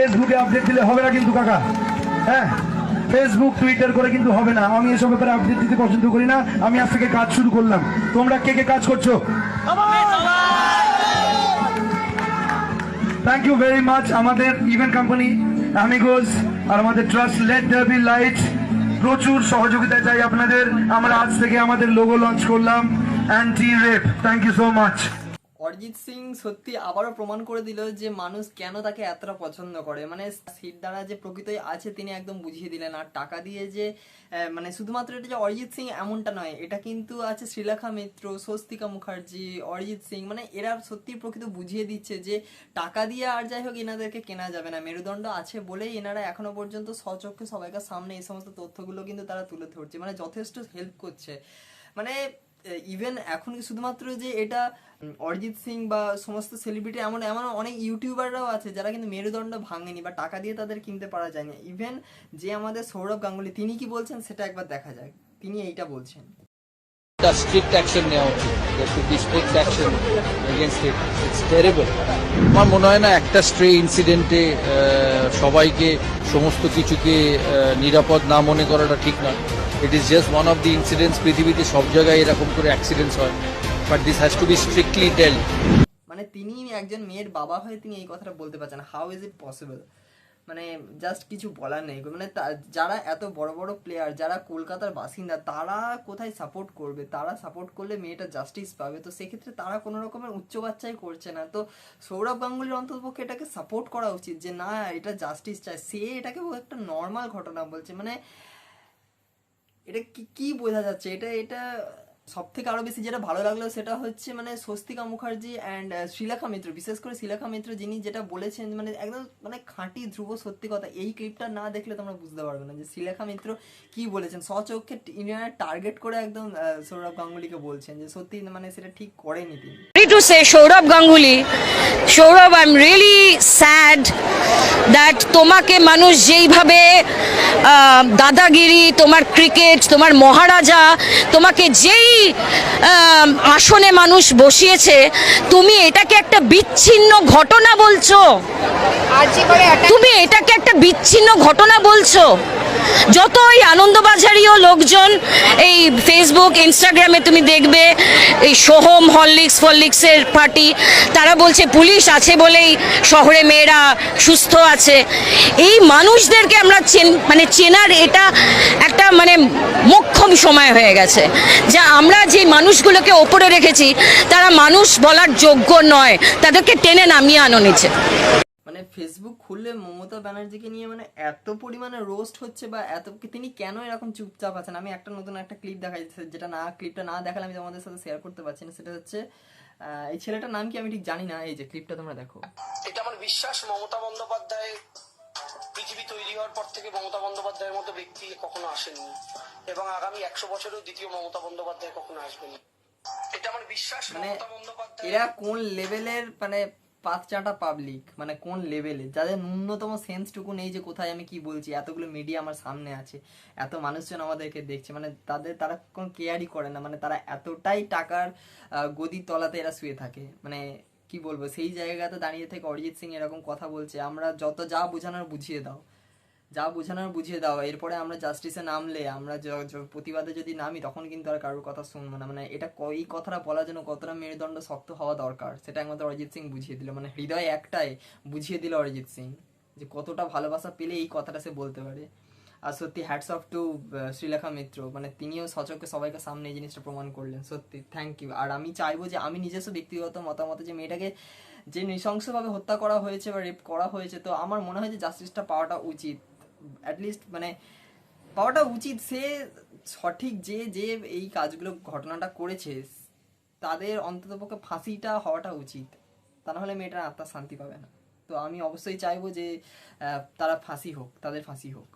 ফেসবুকে আপডেট দিলে হবে না কিন্তু, কাকা। হ্যাঁ? ফেসবুক টুইটার করে কিন্তু হবে না। আমি এসব ব্যাপারে আপডেট দিতে পছন্দ করি না। আমি আজ থেকে কাজ শুরু করলাম। তোমরা কে কে কাজ করছ? থ্যাংক ইউ ভেরি মাচ আমাদের ইভেন্ট কোম্পানি অ্যামিগোস আর আমাদের ট্রাস্ট লেট বি লাইট প্রচুর সহযোগিতা চাই আপনাদের। আমরা আজ থেকে আমাদের লোগো লঞ্চ করলাম anti rape thank you so much Arijit Singh সত্যি আবারও প্রমাণ করে দিল যে মানুষ কেন তাকে এতটা পছন্দ করে। মানে সিট দ্বারা যে প্রকৃতই আছে তিনি একদম বুঝিয়ে দিলেন। আর টাকা দিয়ে যে মানে শুধুমাত্র এটা যে অরিজিৎ সিং এমনটা নয়, এটা কিন্তু আছে শ্রীলেখা মিত্র, স্বস্তিকা মুখার্জি, অরিজিৎ সিং মানে এরা সত্যি প্রকৃত বুঝিয়ে দিচ্ছে যে টাকা দিয়ে আর যাই হোক এনাদেরকে কেনা যাবে না। মেরুদণ্ড আছে বলেই এনারা এখনও পর্যন্ত সচক্ষে সবাইকার সামনে এই সমস্ত তথ্যগুলো কিন্তু তারা তুলে ধরছে। মানে যথেষ্ট হেল্প করছে। মানে ইভেন এখন শুধুমাত্র যে এটা অরিজিৎ সিং বা সমস্ত সেলিব্রিটি এমন এমন অনেক ইউটিউবাররাও আছে যারা কিন্তু মেরুদণ্ড ভাঙেনি বা টাকা দিয়ে তাদের কিনতে পারা যায়নি। ইভেন যে আমাদের সৌরভ গাঙ্গুলি তিনি কি বলছেন সেটা একবার দেখা যাক। তিনি এইটা বলছেন। একটা স্ট্রিক্ট অ্যাকশন নেওয়া উচিত। Strict action against it it's terrible আমার মনে হয় না একটা স্ট্রে ইনসিডেন্টে সবাইকে সমস্ত কিছুকে নিরাপদ না মনে করাটা ঠিক না। It is just one of the incidents পৃথিবীতে সব জায়গায় এরকম করে অ্যাক্সিডেন্টস হয়। But this has to be strictly tell মানে তিনি একজন মেয়ের বাবা হয়ে তিনি এই কথাটা বলতে পারছেন হাউ ইজ ইট পসিবল মানে জাস্ট কিছু বলার নেই। মানে যারা এত বড় বড় প্লেয়ার যারা কলকাতার বাসিন্দা, তারা কোথায় সাপোর্ট করবে? তারা সাপোর্ট করলে মেয়েটা জাস্টিস পাবে। তো সেক্ষেত্রে তারা কোনো রকমের উচ্চ বাচ্চাই করছে না। তো সৌরভ গাঙ্গুলির অন্ততপক্ষে এটাকে সাপোর্ট করা উচিত যে, না, এটা জাস্টিস চায় সে এটাকে একটা নর্মাল ঘটনা বলছে। মানে এটা কি কি বোঝা যাচ্ছে? এটা এটা সব থেকে আরও বেশি যেটা ভালো লাগল সেটা হচ্ছে মানে স্বস্তিকা মুখার্জি অ্যান্ড শ্রীলেখা মিত্র। বিশেষ করে শ্রীলেখা মিত্র যিনি যেটা বলেছেন মানে একদম মানে খাঁটি ধ্রুব সত্যি কথা এই ক্লিপটা না দেখলে তোমরা বুঝতে পারবে না যে শ্রীলেখা মিত্র কি বলেছেন। সচক্ষে ইন্ডিয়ান টার্গেট করে একদম সৌরভ গাঙ্গুলিকে বলছেন যে সত্যি মানে সেটা ঠিক করেনি তিনি। Saurabh Ganguly, Saurabh, I'm really sad that তোমাকে মানুষ যেইভাবে দাদাগিরি তোমার ক্রিকেট তোমার মহারাজা তোমাকে যেই আসনে মানুষ বসিয়েছে তুমি এটাকে একটা বিচ্ছিন্ন ঘটনা বলছো। তুমি এটাকে একটা বিচ্ছিন্ন ঘটনা বলছো। যত ওই আনন্দবাজারিও লোকজন এই ফেসবুক ইনস্টাগ্রামে তুমি দেখবে, এই সোহম, হরলিক্স, ফরলিক্সের পার্টি তারা বলছে, পুলিশ আছে বলেই শহরে মেয়েরা সুস্থ আছে। এই মানুষদেরকে আমরা চেন মানে চেনার এটা একটা মানে মোক্ষম সময় হয়ে গেছে। যা আমরা যে মানুষগুলোকে ওপরে রেখেছি, তারা মানুষ বলার যোগ্য নয়। তাদেরকে টেনে নামিয়ে আনো নিচে। মানে ফেসবুক খুললে মমতা ব্যানার্জিকে নিয়ে মানে এত পরিমাণে রোস্ট হচ্ছে বা এত তিনি কেন এরকম চুপচাপ আছেন? আমি একটা নতুন একটা ক্লিপ দেখাই যেটা না ক্লিপটা না দেখালে আমি তোমাদের সাথে শেয়ার করতে পারছি না। সেটা হচ্ছে এই ছেলেটার নাম কি আমি ঠিক জানি না। এই যে ক্লিপটা তোমরা দেখো। এটা আমার বিশ্বাস মমতা বন্দ্যোপাধ্যায় পৃথিবী তৈরি হওয়ার পর থেকে মমতা বন্দ্যোপাধ্যায়ের মতো ব্যক্তি কখনো আসেননি এবং আগামী একশো বছরেও দ্বিতীয় মমতা বন্দ্যোপাধ্যায় কখনো আসবেন এটা আমার বিশ্বাস মানে মমতা বন্দ্যোপাধ্যায় এরা কোন লেভেলের মানে পাঁচচাটা পাবলিক মানে কোন লেভেলে যাদের ন্যূনতম সেন্সটুকু নেই যে কোথায় আমি কি বলছি, এতগুলো মিডিয়া আমার সামনে আছে, এত মানুষজন আমাদেরকে দেখছে মানে তাদের, তারা কোনো কেয়ারই করে না মানে তারা এতটাই টাকার গদি গদির তলাতে এরা শুয়ে থাকে মানে কি বলব, সেই জায়গাতে দাঁড়িয়ে থেকে অরিজিৎ সিং এরকম কথা বলছে, আমরা যত যা বোঝানোর বুঝিয়ে দাও। যা বোঝানোর বুঝিয়ে দাও। এরপরে আমরা জাস্টিসে নামলে, আমরা প্রতিবাদে যদি নামি, তখন কিন্তু আর কারোর কথা শুনব না। মানে এটা এই কথাটা বলার জন্য কতটা মেরুদণ্ড শক্ত হওয়া দরকার, সেটা একমাত্র অরিজিৎ সিং বুঝিয়ে দিল। মানে হৃদয় একটাই বুঝিয়ে দিল অরিজিৎ সিং, যে কতটা ভালোবাসা পেলে এই কথাটা সে বলতে পারে। আর সত্যি hats off to Sreelekha Mitra. মানে তিনিও সচক্ষে সবাইকে সামনে এই জিনিসটা প্রমাণ করলেন। সত্যি থ্যাংক ইউ আর আমি চাইব যে আমি নিজস্ব ব্যক্তিগত মতামত, যে মেয়েটাকে যে নৃশংসভাবে হত্যা করা হয়েছে বা রেপ করা হয়েছে, তো আমার মনে হয় যে জাস্টিসটা পাওয়াটা উচিত। অ্যাটলিস্ট মানে পাওয়াটা উচিত। সে সঠিক যে যে এই কাজগুলো, ঘটনাটা করেছে, তাদের অন্ততপক্ষে ফাঁসিটা হওয়াটা উচিত। তা নাহলে মেয়েটার আত্মার শান্তি পাবে না। তো আমি অবশ্যই চাইব যে তারা ফাঁসি হোক, তাদের ফাঁসি হোক।